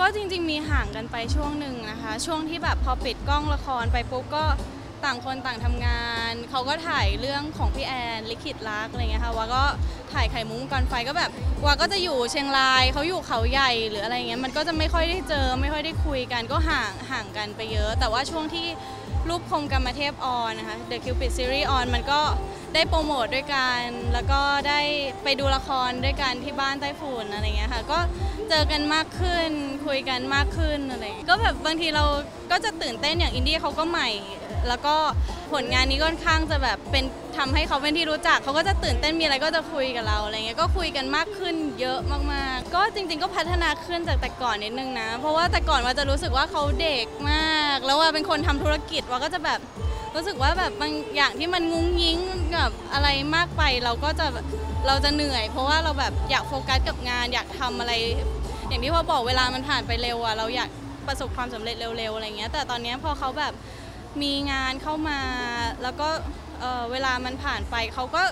ก็จริงๆมีห่างกันไปช่วงหนึ่งนะคะ ช่วงที่แบบพอปิดกล้องละครไปปุ๊บก็ต่างคนต่างทำงาน เขาก็ถ่ายเรื่องของพี่แอนลิขิตรักอะไรเงี้ยค่ะว่าก็ถ่ายไข่มุ้งก่อนไฟก็แบบว่าก็จะอยู่เชียงรายเขาอยู่เขาใหญ่หรืออะไรเงี้ยมันก็จะไม่ค่อยได้เจอไม่ค่อยได้คุยกันก็ห่างห่างกันไปเยอะ แต่ว่าช่วงที่รูปคมกรรมเทพออนนะคะ The Cupid Series on มันก็ ได้โปรโมทด้วยกัน แล้วก็ได้ไปดูละครด้วยกันที่บ้านใต้ฝุ่นอะไรเงี้ยค่ะ ก็เจอกันมากขึ้น คุยกันมากขึ้นอะไร ก็แบบบางทีเราก็จะตื่นเต้นอย่างอินดี้เขาก็ใหม่ แล้วก็ผลงานนี้ค่อนข้างจะแบบเป็นทำให้เขาเป็นที่รู้จัก เขาก็จะตื่นเต้นมีอะไรก็จะคุยกับเราอะไรเงี้ย ก็คุยกันมากขึ้นเยอะมากๆ ก็จริง ๆ ก็พัฒนาขึ้นจากแต่ก่อนนิดนึงนะ เพราะว่าแต่ก่อนว่าจะรู้สึกว่าเขาเด็กมาก แล้วว่าเป็นคนทำธุรกิจว่าก็จะแบบ รู้สึกว่าแบบบางอย่างที่มันงุ้งยิงกับอะไรมากไปเราก็จะเราจะเหนื่อย เพราะว่าเราแบบอยากโฟกัสกับงาน อยากทำอะไร อย่างที่พอบอกเวลามันผ่านไปเร็วอะเราอยากประสบความสำเร็จเร็วๆอะไรเงี้ยแต่ตอนนี้พอเขาแบบมีงานเข้ามา แล้วก็เออเวลามันผ่านไปเขาก็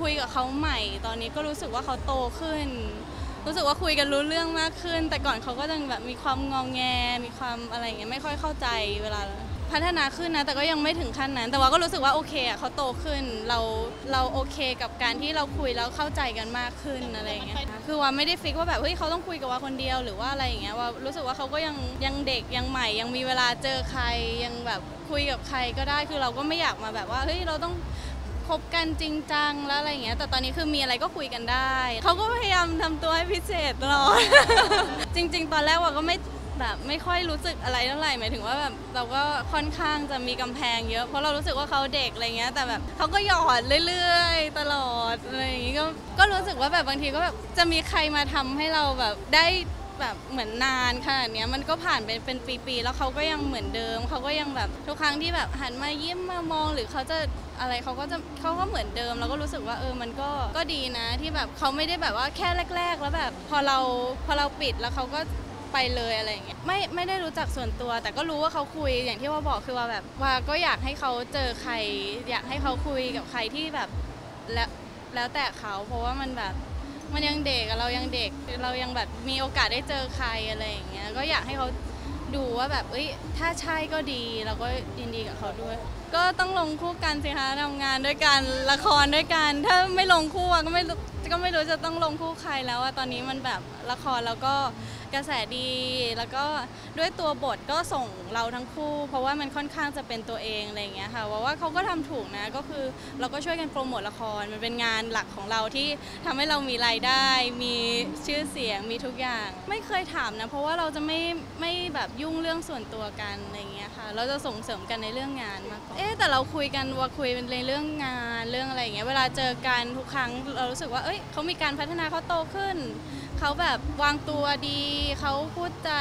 คุยกับเขาใหม่ ตอนนี้ก็รู้สึกว่าเขาโตขึ้น รู้สึกว่าคุยกันรู้เรื่องมากขึ้น แต่ก่อนเขาก็ยังแบบมีความงองแง มีความอะไรเงี้ยไม่ค่อยเข้าใจเวลา พัฒนาขึ้นนะ แต่ก็ยังไม่ถึงขั้นนั้น แต่ว่าก็รู้สึกว่าโอเคอะเขาโตขึ้น เราเราโอเคกับการที่เราคุยแล้วเข้าใจกันมากขึ้นอะไรอย่างเงี้ยค่ะคือว่าไม่ได้ฟิกว่าแบบเฮ้ยเขาต้องคุยกับว่าคนเดียวหรือว่าอะไรอย่างเงี้ยว่ารู้สึกว่าเขาก็ยังยังเด็กยังใหม่ ยังมีเวลาเจอใครยังแบบคุยกับใครก็ได้คือเราก็ไม่อยากมาแบบว่าเฮ้ยเราต้องคบกันจริงจังแล้วอะไรอย่างเงี้ย แต่ตอนนี้คือมีอะไรก็คุยกันได้ เขาก็พยายามทำตัวให้พิเศษตลอด จริง ๆ ตอนแรกว่าก็ไม่ แบบไม่ค่อยรู้สึกอะไรเท่าไหร่หมายถึงว่าแบบเราก็ค่อนข้างจะมีกำแพงเยอะเพราะเรารู้สึกว่าเขาเด็กอะไรเงี้ยแต่แบบเขาก็หยอดเรื่อยๆ ตลอดอะไรอย่างงี้ก็ก็รู้สึกว่าแบบบางทีก็แบบจะมีใครมาทำให้เราแบบได้แบบเหมือนนานขนาดนี้มันก็ผ่านไปเป็นปีๆ แล้วเขาก็ยังเหมือนเดิม เขาก็ยังแบบทุกครั้งที่แบบหันมายิ้มมามองหรือเขาจะอะไรเขาก็จะเขาก็เหมือนเดิมแล้วก็รู้สึกว่าเออมันก็ก็ดีนะที่แบบเขาไม่ได้แบบว่าแค่แรก ๆ แล้วแบบพอเราพอเราปิดแล้วเขาก็ ไปเลยอะไรอย่างเงี้ยไม่ไม่ได้รู้จักส่วนตัว แต่ก็รู้ว่าเขาคุยอย่างที่ว่าบอกคือว่าแบบว่าก็อยากให้เขาเจอใคร อยากให้เขาคุยกับใครที่แบบแล้วแล้วแต่เขาเพราะว่ามันแบบมันยังเด็กเรายังเด็กเรายังแบบมีโอกาสได้เจอใครอะไรอย่างเงี้ยก็อยากให้เขาดูว่าแบบเอ้ยถ้าใช่ก็ดีเราก็ยินดีกับเขาด้วย ก็ต้องลงคู่กันสิคะทำงานด้วยกันละครด้วยกัน ถ้าไม่ลงคู่ก็ไม่ก็ไม่รู้จะต้องลงคู่ใครแล้วอะตอนนี้มันแบบละครแล้วก็ กระแสดี แล้วก็ด้วยตัวบทก็ส่งเราทั้งคู่ เพราะว่ามันค่อนข้างจะเป็นตัวเองอะไรอย่างเงี้ยค่ะว่าว่าเขาก็ทำถูกนะก็คือเราก็ช่วยกันโปรโมทละครมันเป็นงานหลักของเราที่ทำให้เรามีรายได้ มีชื่อเสียงมีทุกอย่าง ไม่เคยถามนะเพราะว่าเราจะไม่ไม่แบบยุ่งเรื่องส่วนตัวกันอะไรอย่างเงี้ยค่ะเราจะส่งเสริมกันในเรื่องงานมากกว่าเอ๊แต่เราคุยกันว่าคุยเป็นเรื่องงานเรื่องอะไรอย่างเงี้ยเวลาเจอกันทุกครั้งเรารู้สึกว่าเอ้ยเขามีการพัฒนาเขาโตขึ้น เขาแบบวางตัวดี เขาพูดจา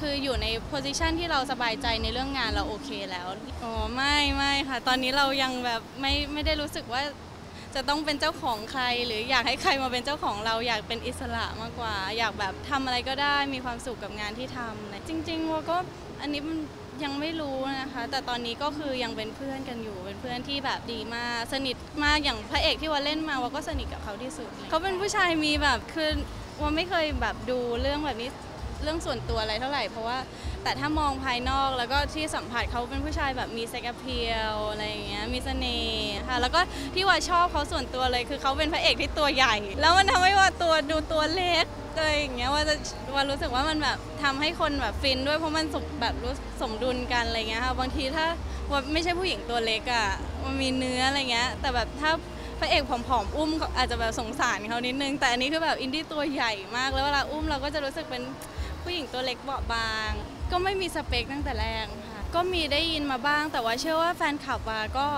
คืออยู่ในโพสิชันที่เราสบายใจในเรื่องงานเราโอเคแล้วอ๋อไม่ไม่ค่ะ ตอนนี้เรายังแบบไม่ไม่ได้รู้สึกว่าจะต้องเป็นเจ้าของใคร หรืออยากให้ใครมาเป็นเจ้าของเราอยากเป็นอิสระมากกว่า อยากแบบทำอะไรก็ได้มีความสุขกับงานที่ทำนะจริงๆว่าก็อันนี้มันยังไม่รู้นะคะ แต่ตอนนี้ก็คือยังเป็นเพื่อนกันอยู่ เป็นเพื่อนที่แบบดีมากสนิทมากอย่างพระเอกที่ว่าเล่นมาว่าก็สนิทกับเขาที่สุดเลยเขาเป็นผู้ชายมีแบบคือ ว่าไม่เคยแบบดูเรื่องแบบนี้เรื่องส่วนตัวอะไรเท่าไหร่ เพราะว่าแต่ถ้ามองภายนอกแล้วก็ที่สัมผัสเขาเป็นผู้ชายแบบมีเซ็กเพียลอะไรอย่างเงี้ยมีเสน่ห์ค่ะแล้วก็ที่ว่าชอบเขาส่วนตัวเลยคือเขาเป็นพระเอกที่ตัวใหญ่ แล้วมันทำให้ว่าตัวดูตัวเล็กอะไรอย่างเงี้ยว่าจะว่ารู้สึกว่ามันแบบทำให้คนแบบฟินด้วยเพราะมันสมแบบรู้สมดุลกันอะไรเงี้ยค่ะบางทีถ้าว่าไม่ใช่ผู้หญิงตัวเล็กอะมันมีเนื้ออะไรเงี้ยแต่แบบถ้า พระเอกผอมๆอุ้มอาจจะแบบสงสารเขานิดนึง แต่อันนี้คือแบบอินดี้ตัวใหญ่มากแล้วเวลาอุ้มเราก็จะรู้สึกเป็นผู้หญิงตัวเล็กเบาบาง ก็ไม่มีสเปคตั้งแต่แรกค่ะ ก็มีได้ยินมาบ้าง แต่ว่าเชื่อว่าแฟนคลับวาก็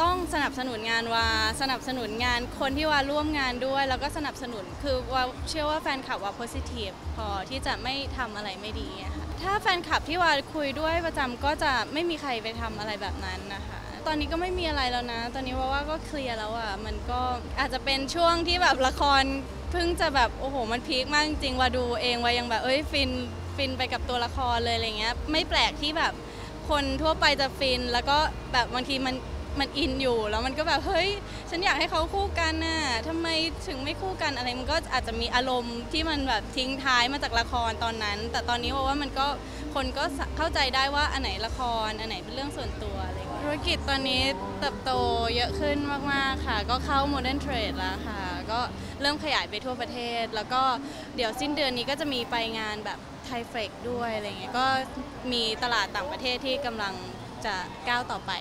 ต้องสนับสนุนงานว่าสนับสนุนงานคนที่วาร่วมงานด้วย แล้วก็สนับสนุนคือว่าเชื่อว่าแฟนคลับว่า positive พอที่จะไม่ทำอะไรไม่ดีค่ะถ้าแฟนคลับที่ว่าคุยด้วยประจำก็จะไม่มีใครไปทำอะไรแบบนั้นนะคะตอนนี้ก็ไม่มีอะไรแล้วนะ ตอนนี้ว่าว่าก็เคลียร์แล้วอะ มันก็อาจจะเป็นช่วงที่แบบละครเพิ่งจะแบบโอ้โห มันพีคมากจริงว่าดูเองว่ายังแบบเอ้ยฟินฟินไปกับตัวละครเลยอะไรเงี้ย ไม่แปลกที่แบบคนทั่วไปจะฟิน แล้วก็แบบบางทีมันมันอินอยู่แล้วมันก็แบบเฮ้ยฉันอยากให้เขาคู่กันน่ะทำไมถึงไม่คู่กันอะไรมันก็อาจจะมีอารมณ์ที่มันแบบทิ้งท้ายมาจากละครตอนนั้น แต่ตอนนี้ว่าว่ามันก็คนก็เข้าใจได้ว่าอันไหนละครอันไหนเป็นเรื่องส่วนตัว ธุรกิจตอนนี้เติบโตเยอะขึ้นมาก ๆ ค่ะ ก็เข้า Modern Trade แล้วค่ะ ก็เริ่มขยายไปทั่วประเทศ แล้วก็เดี๋ยวสิ้นเดือนนี้ก็จะมีไปงานแบบไทเฟกด้วยอะไรเงี้ย ก็มีตลาดต่างประเทศที่กำลัง จะก้าวต่อไป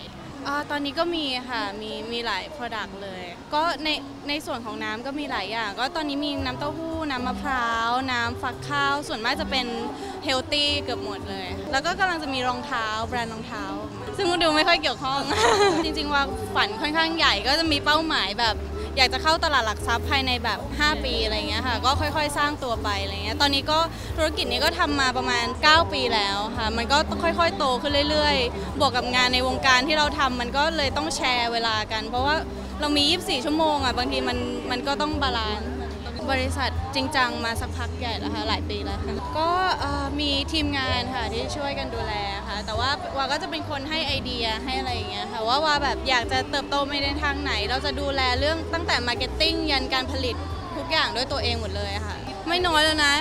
อตอนนี้ก็มีค่ะ มีมีหลาย Product เลย ก็ในในส่วนของน้ำก็มีหลายอย่าง ก็ตอนนี้มีน้ำเต้าหู้ น้ำมะพร้าว น้ำฟักข้าว ส่วนมากจะเป็นเฮลตี้เกือบหมดเลย แล้วก็กำลังจะมีรองเท้า แบรนด์รองเท้า ซึ่งดูไม่ค่อยเกี่ยวข้อง จริงๆว่าฝันค่อนข้างใหญ่ก็จะมีเป้าหมายแบบ อยากจะเข้าตลาดหลักทรัพย์ภายในแบบ 5 ปีอะไรเงี้ยค่ะ ก็ค่อยๆ สร้างตัวไปอะไรเงี้ยตอนนี้ก็ธุรกิจนี้ก็ทำมาประมาณ 9 ปีแล้วค่ะ มันก็ค่อยๆ โตขึ้นเรื่อยๆ บวกกับงานในวงการที่เราทำมันก็เลยต้องแชร์เวลากัน เพราะว่าเรามี 24 ชั่วโมงอะบางทีมันมันก็ต้องบาลานซ์ บริษัทจริงจังมาสักพักใหญ่แล้วค่ะหลายปีแล้วค่ะก็มีทีมงานค่ะที่ช่วยกันดูแลค่ะ แต่ว่าวาก็จะเป็นคนให้ไอเดียให้อะไรอย่างเงี้ยค่ะว่าวาแบบอยากจะเติบโตไปในทางไหน เราจะดูแลเรื่องตั้งแต่มาร์เก็ตติ้งยันการผลิตทุกอย่างด้วยตัวเองหมดเลยค่ะ ไม่น้อยแล้วนะ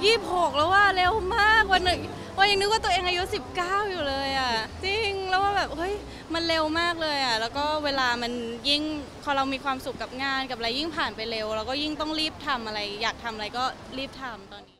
26 แล้วว่าเร็วมากวันหนึ่ง ว่ายังนึกว่าตัวเองอายุ 19 อยู่เลยอะจริงแล้วว่าแบบเฮ้ยมันเร็วมากเลยอะแล้วก็เวลามันยิ่งพอเรามีความสุขกับงานกับอะไรยิ่งผ่านไปเร็วเราก็ยิ่งต้องรีบทำอะไร อยากทำอะไรก็รีบทำตอนนี้